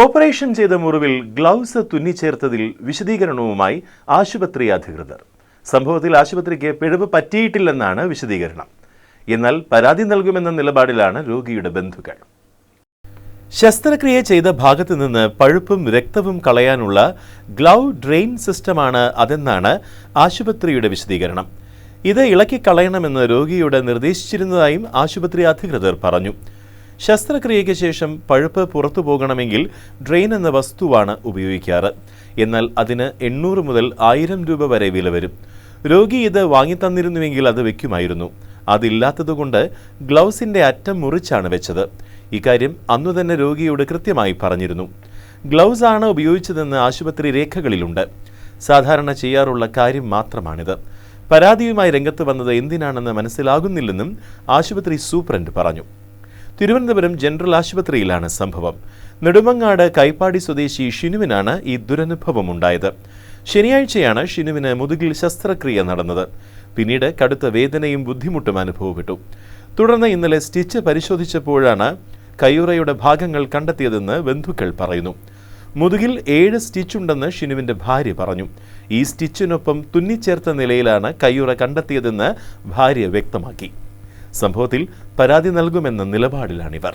Operation ചെയ്ത മുറിവിൽ gloves തുന്നിച്ചേർത്തതിൽ വിശദീകരണവുമായി ആശുപത്രി അധികൃതർ. സംഭവത്തിൽ ആശുപത്രിക്ക് പിഴവ് പറ്റിയിട്ടില്ലെന്നാണ് വിശദീകരണം. എന്നാൽ പരാതി നൽകുമെന്ന നിലപാടിലാണ് രോഗിയുടെ ബന്ധുക്കൾ. ശസ്ത്രക്രിയ ചെയ്ത ഭാഗത്ത് നിന്ന് പഴുപ്പും രക്തവും കളയാനുള്ള ഗ്ലൗ ഡ്രെയിൻ സിസ്റ്റമാണ് അതെന്നാണ് ആശുപത്രിയുടെ വിശദീകരണം. ഇത് ഇളക്കി കളയണമെന്ന് രോഗിയോട് നിർദ്ദേശിച്ചിരുന്നതായും ആശുപത്രി അധികൃതർ പറഞ്ഞു. ശസ്ത്രക്രിയയ്ക്ക് ശേഷം പഴുപ്പ് പുറത്തു പോകണമെങ്കിൽ ഡ്രെയിൻ എന്ന വസ്തുവാണ് ഉപയോഗിക്കാറ്. എന്നാൽ അതിന് എണ്ണൂറ് മുതൽ ആയിരം രൂപ വരെ വില വരും. രോഗി ഇത് വാങ്ങിത്തന്നിരുന്നുവെങ്കിൽ അത് വെക്കുമായിരുന്നു. അതില്ലാത്തതുകൊണ്ട് ഗ്ലൗസിന്റെ അറ്റം മുറിച്ചാണ് വെച്ചത്. ഇക്കാര്യം അന്നു തന്നെ രോഗിയോട് കൃത്യമായി പറഞ്ഞിരുന്നു. ഗ്ലൗസ് ആണ് ഉപയോഗിച്ചതെന്ന് ആശുപത്രി രേഖകളിലുണ്ട്. സാധാരണ ചെയ്യാറുള്ള കാര്യം മാത്രമാണിത്. പരാതിയുമായി രംഗത്ത് വന്നത് എന്തിനാണെന്ന് മനസ്സിലാകുന്നില്ലെന്നും ആശുപത്രി സൂപ്രണ്ട് പറഞ്ഞു. തിരുവനന്തപുരം ജനറൽ ആശുപത്രിയിലാണ് സംഭവം. നെടുമങ്ങാട് കൈപ്പാടി സ്വദേശി ഷിനുവിനാണ് ഈ ദുരനുഭവം ഉണ്ടായത് ശനിയാഴ്ചയാണ് ഷിനുവിന് മുതുകിൽ ശസ്ത്രക്രിയ നടന്നത്. പിന്നീട് കടുത്ത വേദനയും ബുദ്ധിമുട്ടും അനുഭവപ്പെട്ടു. തുടർന്ന് ഇന്നലെ സ്റ്റിച്ച് പരിശോധിച്ചപ്പോഴാണ് കയ്യുറയുടെ ഭാഗങ്ങൾ കണ്ടെത്തിയതെന്ന് ബന്ധുക്കൾ പറയുന്നു. മുതുകിൽ ഏഴ് സ്റ്റിച്ചുണ്ടെന്ന് ഷിനുവിന്റെ ഭാര്യ പറഞ്ഞു. ഈ സ്റ്റിച്ചിനൊപ്പം തുന്നിച്ചേർത്ത നിലയിലാണ് കയ്യുറ കണ്ടെത്തിയതെന്ന് ഭാര്യ വ്യക്തമാക്കി. സംഭവത്തിൽ പരാതി നൽകുമെന്ന നിലപാടിലാണിവർ